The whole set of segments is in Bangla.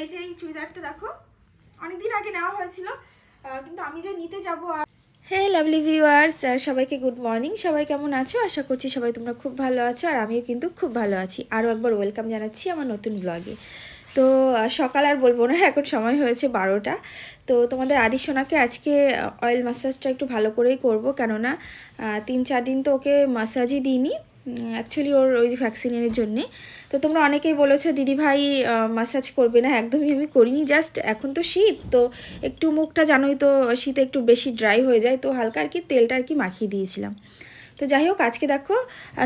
এই যে এই চুড়িদারটা দেখো, অনেকদিন আগে নেওয়া হয়েছিল কিন্তু আমি যে নিতে যাব আর হে লাভলি ভিউয়ার্স সবাইকে গুড মর্নিং। সবাই কেমন আছো? আশা করছি সবাই তোমরা খুব ভালো আছো, আর আমিও কিন্তু খুব ভালো আছি। আরও একবার ওয়েলকাম জানাচ্ছি আমার নতুন ব্লগে তো সকাল আর বলব না, এখন সময় হয়েছে বারোটা। তো, তোমাদের আদি সোনাকে আজকে অয়েল ম্যাসাজটা একটু ভালো করেই করব, কেননা তিন চার দিন তো ওকে ম্যাসাজই দিইনি। অ্যাকচুয়ালি ওর ওই ভ্যাকসিনের জন্যে। তো তোমরা অনেকেই বলেছ, দিদি ভাই ম্যাসাজ করবে না, একদমই আমি করিনি জাস্ট এখন তো শীত, তো একটু মুখটা জানোই তো শীতে একটু বেশি ড্রাই হয়ে যায়, তো হালকা আর কি তেলটা আর কি মাখিয়ে দিয়েছিলাম। তো যাই হোক, আজকে দেখো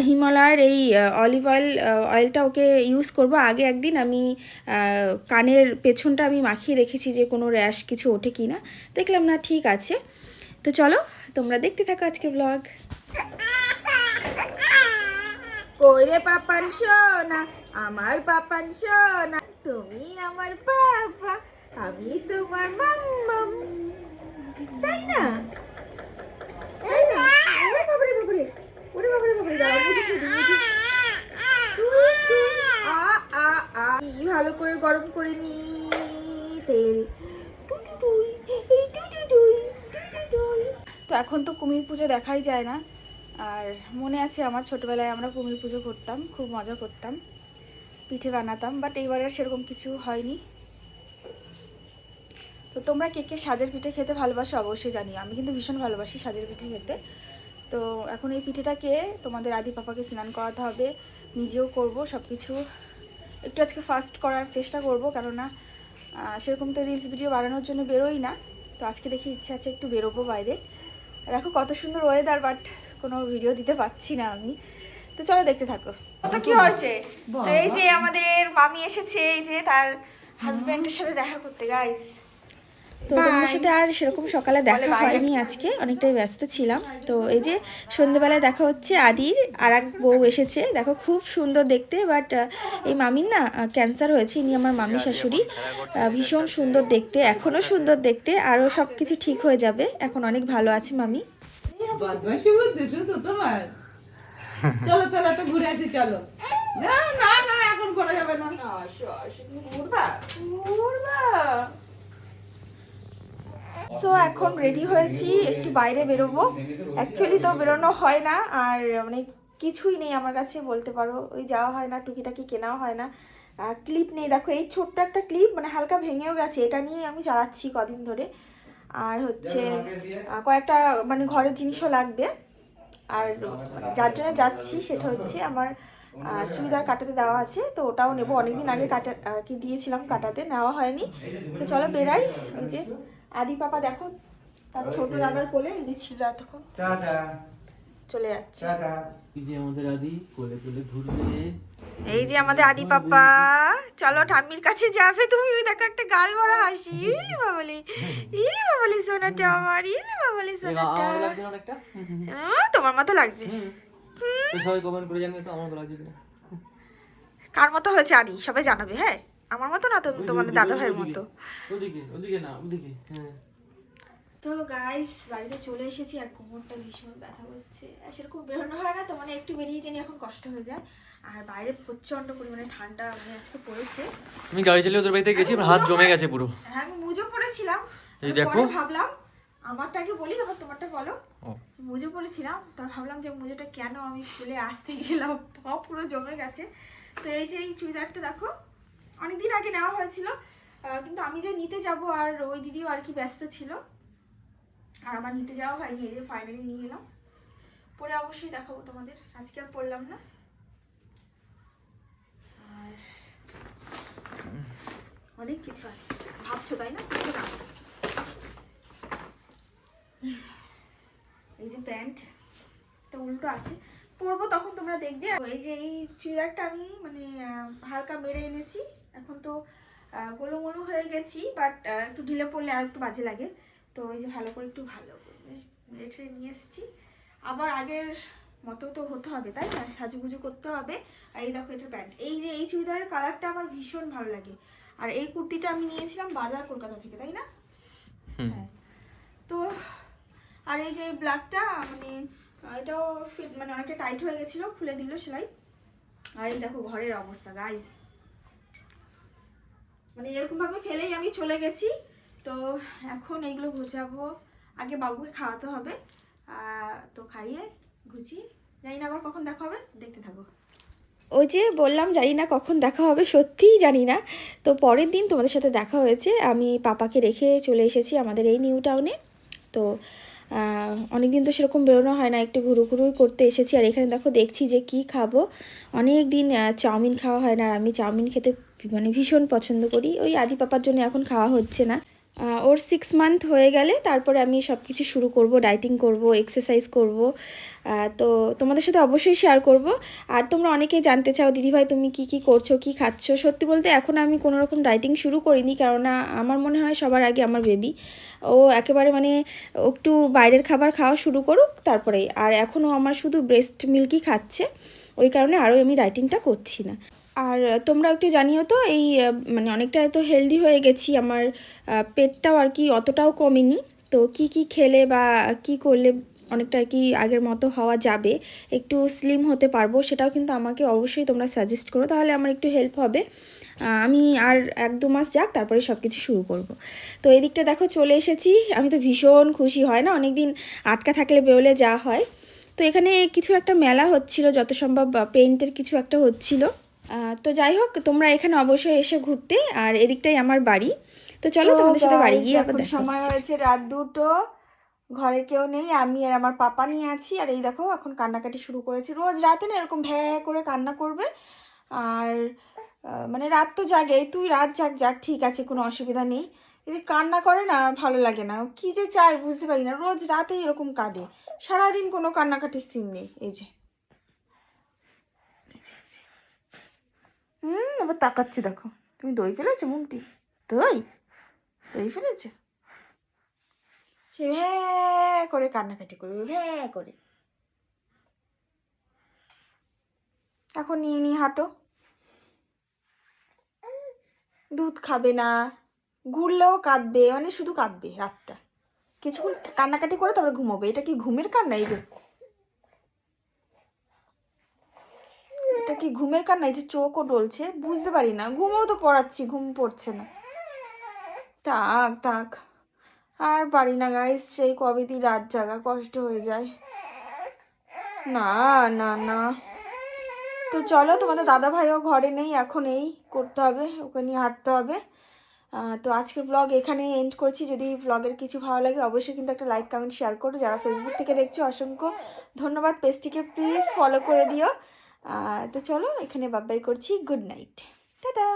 হিমালয়ের এই অলিভ অয়েল অয়েলটা ওকে ইউজ করব। আগে একদিন আমি কানের পেছনটা আমি মাখিয়ে দেখেছি যে কোনো র্যাশ কিছু ওঠে কি না দেখলাম না, ঠিক আছে। তো চলো, তোমরা দেখতে থাকো আজকে ব্লগ কই রে পাপান সোনা আমার পাপান সোনা তুমি আমার বাবা আমি তোমার মাম্মাম। তাই না? তাই না? ওরে আ, আ। ভালো করে গরম করে নি তেল। তো এখন তো কুমির পুজো দেখাই যায় না। আর মনে আছে আমার ছোটবেলায় আমরা কুমির পুজো করতাম, খুব মজা করতাম, পিঠে বানাতাম বাট এইবার আর সেরকম কিছু হয়নি। তো তোমরা কে কে সাজের পিঠে খেতে ভালোবাসো অবশ্যই জানিও। আমি কিন্তু ভীষণ ভালোবাসি সাজের পিঠে খেতে। তো এখন এই পিঠেটাকে তোমাদের আদি পাপাকে স্নান করাতে হবে, নিজেও করব সব কিছু একটু আজকে ফাস্ট করার চেষ্টা করব, কেননা সেরকম তো রিলস ভিডিও বানানোর জন্য বেরোই না। তো আজকে দেখি ইচ্ছা আছে একটু বেরোবো বাইরে। দেখো কত সুন্দর ওয়েদার বাট কোনো ভিডিও দিতে পারছি না আমি। তো চলো দেখতে থাকো। কত কি হয়েছে? তো এই যে আমাদের মামি এসেছে এই যে তার হাজবেন্ডের সাথে দেখা করতে গাইস তো তোমাদের সাথে আর সেরকম সকালে দেখা হয়নি আজকে অনেকটাই ব্যস্ত ছিলাম। তো এই যে সন্ধ্যেবেলায় দেখা হচ্ছে আদির আর এক বউ এসেছে। দেখো খুব সুন্দর দেখতে বাট এই মামির না ক্যান্সার হয়েছে। ইনি আমার মামি শাশুড়ি। ভীষণ সুন্দর দেখতে এখনও সুন্দর দেখতে আরও সব কিছু ঠিক হয়ে যাবে। এখন অনেক ভালো আছে মামি। বদমাশি বুদ্ধি শুধু তোমার চলো চলো একটু ঘুরে আসি চলো না না না এখন করা যাবে না সো এখন রেডি হয়েছি একটু বাইরে বেরোবো। অ্যাকচুয়ালি তো বেরোনো হয় না, আর মানে কিছুই নেই আমার কাছে, বলতে পারো। ওই যাওয়া হয় না, টুকিটাকি কেনাও হয় না। ক্লিপ নেই। দেখো, এই ছোট্ট একটা ক্লিপ মানে হালকা ভেঙেও গেছে। এটা নিয়ে আমি চালাচ্ছি কদিন ধরে। আর হচ্ছে কয়েকটা মানে ঘরের জিনিসও লাগবে। আর যার জন্য যাচ্ছি সেটা হচ্ছে আমার চুড়িদার কাটাতে দেওয়া আছে তো ওটাও নেব। অনেকদিন আগে কাটা আর কি দিয়েছিলাম কাটাতে নেওয়া হয়নি। তো চলো বেরাই। ওই যে আদি পাপা দেখো তার ছোট দাদার কোলে এই যে ছিল তখন টাটা। চলে যাচ্ছে। এই যে আমাদের আদি কোলে কোলে ঘুরবে। এই যে আমাদের আদি পাপা। চলো ঠাম্মির কাছে যাবে। তুমি দেখো একটা গাল ভরা হাসি। ইলি বাবালি। ইলি বাবালি সোনাটা আমার ইলি বাবালি সোনাটা। তোমার মতো লাগছে। তো সবাই কমেন্ট করে জানিয়ে তো আমার মতো লাগছে কিনা। কার মতো হয়েছে আদি? সবাই জানাবে হ্যাঁ? আমার মতো না তো তোমার দাদা ভাইয়ের মতো? ওদিকে ওদিকে না ওদিকে হ্যাঁ। তো গাইস বাড়িতে চলে এসেছি আর কোমরটা ভীষণ ব্যথা করছে। আর সেরকম বেরোনো হয় না তো মানে একটু বেরিয়ে জানি এখন কষ্ট হয়ে যায়। আর বাইরে প্রচণ্ড পরিমাণে ঠান্ডা মানে আজকে পড়েছে। আমি গাড়ি চালিয়ে ওদের বাড়িতে গেছি আমার হাত জমে গেছে পুরো। হ্যাঁ আমি মুজো পড়েছিলাম। এই দেখো। ভাবলাম আমারটাকে বলি তারপর তোমারটা বলো। ও। মুজো পড়েছিলাম তা ভাবলাম যে মুজোটা কেন আমি খুলে আসতে গেলাম পা পুরো জমে গেছে। তো এই যে এই চুড়িদারটা দেখো অনেকদিন আগে নেওয়া হয়েছিল আহ, কিন্তু আমি যে নিতে যাব আর ওই দিদিও আর কি ব্যস্ত ছিল আর আমার নিতে যাওয়া হয়নি এই যে ফাইনালি নিয়ে এলাম। পরে অবশ্যই দেখাবো তোমাদের। আজকে আর পড়লাম না। আর অনেক কিছু আছে। ভাবছ তাই না? এই যে প্যান্ট এটা উল্টো আছে। পরবো তখন তোমরা দেখবে। এই যে এই চুড়িদারটা আমি মানে হালকা মেরে এনেছি। এখন তো আহ, গোলুমোলু হয়ে গেছি বাট একটু ঢিলে পড়লে আর একটু বাজে লাগে। তো এই যে ভালো করে একটু ভালো করে টেরে নিয়ে এসেছি। আবার আগের মতো তো হতে হবে তাই না? সাজুগুজু করতে হবে। আর এই দেখো এটা প্যান্ট। এই যে এই চুড়িদারের কালারটা আমার ভীষণ ভালো লাগে। আর এই কুর্তিটা আমি নিয়েছিলাম বাজার কলকাতা থেকে তাই না? হ্যাঁ। তো আর এই যে ব্ল্যাকটা মানে এটাও মানে অনেকটা টাইট হয়ে গেছিল খুলে দিল সেলাই। আর এই দেখো ঘরের অবস্থা গাইস মানে এরকমভাবে ফেলেই আমি চলে গেছি। তো এখন এইগুলো গুছাবো আগে বাবুকে খাওয়াতে হবে তো খাইয়ে গুছিয়ে জানি না আবার কখন দেখা হবে, দেখতে থাকো। ওই যে বললাম, জানি না কখন দেখা হবে, সত্যিই জানি না। তো পরের দিন তোমাদের সাথে দেখা হয়েছে। আমি পাপাকে রেখে চলে এসেছি আমাদের এই নিউ টাউনে। তো অনেক দিন তো সেরকম বেরোনো হয় না, একটু ঘুরু ঘুরু করতে এসেছি। আর এখানে দেখো, দেখছি যে কি খাব। অনেক দিন চাউমিন খাওয়া হয় না, আর আমি চাউমিন খেতে মানে ভীষণ পছন্দ করি। ওই আদি পাপার জন্য এখন খাওয়া হচ্ছে না। ওর সিক্স মান্থ হয়ে গেলে তারপরে আমি সব কিছু শুরু করব ডাইটিং করব এক্সারসাইজ করব। তো তোমাদের সাথে অবশ্যই শেয়ার করব। আর তোমরা অনেকেই জানতে চাও, দিদিভাই, তুমি কি কি করছ, কি খাচ্ছ? সত্যি বলতে এখন আমি কোনো রকম ডাইটিং শুরু করিনি, কেননা আমার মনে হয় সবার আগে আমার বেবি ও একেবারে মানে একটু বাইরের খাবার খাওয়া শুরু করুক তারপরে আর এখনও আমার শুধু ব্রেস্ট মিল্কই খাচ্ছে। ওই কারণে আরও আমি ডাইটিংটা করছি না। আর তোমরা একটু জানিও তো, এই মানে অনেকটা তো হেলদি হয়ে গেছি, আমার পেটটাও আর কি অতটাও কমেনি। তো কি কি খেলে বা কি করলে অনেকটা আর কি আগের মতো হওয়া যাবে, একটু স্লিম হতে পারব, সেটাও কিন্তু আমাকে অবশ্যই তোমরা সাজেস্ট করো, তাহলে আমার একটু হেল্প হবে। আমি আর এক দু মাস যাক, তারপরে সব কিছু শুরু করব। তো এই দিকটা দেখো, চলে এসেছি, আমি তো ভীষণ খুশি, হয় না? অনেক দিন আটকা থাকলে বেরোলে যা হয়। তো এখানে কিছু একটা মেলা হচ্ছিল, যত সম্ভব পেইন্টের কিছু একটা হচ্ছিল। তো যাই হোক তোমরা এখানে অবশ্যই এসে ঘুরতে আর এদিকটাই আমার বাড়ি। তো চলো তোমাদের সাথে বাড়ি গিয়ে আবার সময় হয়েছে রাত দুটো। ঘরে কেউ নেই আমি আর আমার পাপা নিয়ে আছি। আর এই দেখো এখন কান্নাকাটি শুরু করেছি। রোজ রাতে না এরকম ভ্যা করে কান্না করবে। আর মানে রাত তো জাগে তুই রাত জাগ যাক ঠিক আছে কোনো অসুবিধা নেই। এই যে কান্না করে না ভালো লাগে না। কি যে চায় বুঝতে পারি না। রোজ রাতে এরকম কাঁদে। সারাদিন কোনো কান্নাকাটির সিন নেই এই যে। হুম, আবার তাকাচ্ছে, দেখো। তুমি দই ফেলেছো মুখ দিয়ে দই? দই ফেলেছো? সে ভ্যা করে কান্নাকাটি করবে ভ্যা করে। এখন নিয়ে নিয়ে হাঁটো। দুধ খাবে না, ঘুরলেও কাঁদবে মানে শুধু কাঁদবে রাতটা। কিছুক্ষণ কান্নাকাটি করে তারপর ঘুমোবে, এটা কি ঘুমের কান্না এই যে? এটা কি ঘুমের কান্না এই যে চোখও ডলছে? বুঝতে পারি না। ঘুমও তো পড়াচ্ছি, ঘুম পড়ছে না। তাক থাক। আর পারি না গাইস সেই কবে দিই রাত জাগা, কষ্ট হয়ে যায়। না না না। তো চলো, তোমাদের দাদা ভাইও ঘরে নেই, এখন এই করতে হবে, ওকে নিয়ে হাঁটতে হবে। তো আজকের ব্লগ এখানে এন্ড করছি। যদি ব্লগের কিছু ভালো লাগে, অবশ্যই কিন্তু একটা লাইক কমেন্ট শেয়ার করো। যারা ফেসবুক থেকে দেখছ, অসংখ্য ধন্যবাদ। পেজটিকে প্লিজ ফলো করে দিও। তো চলো এখানে বাবাই করছি। Good night tata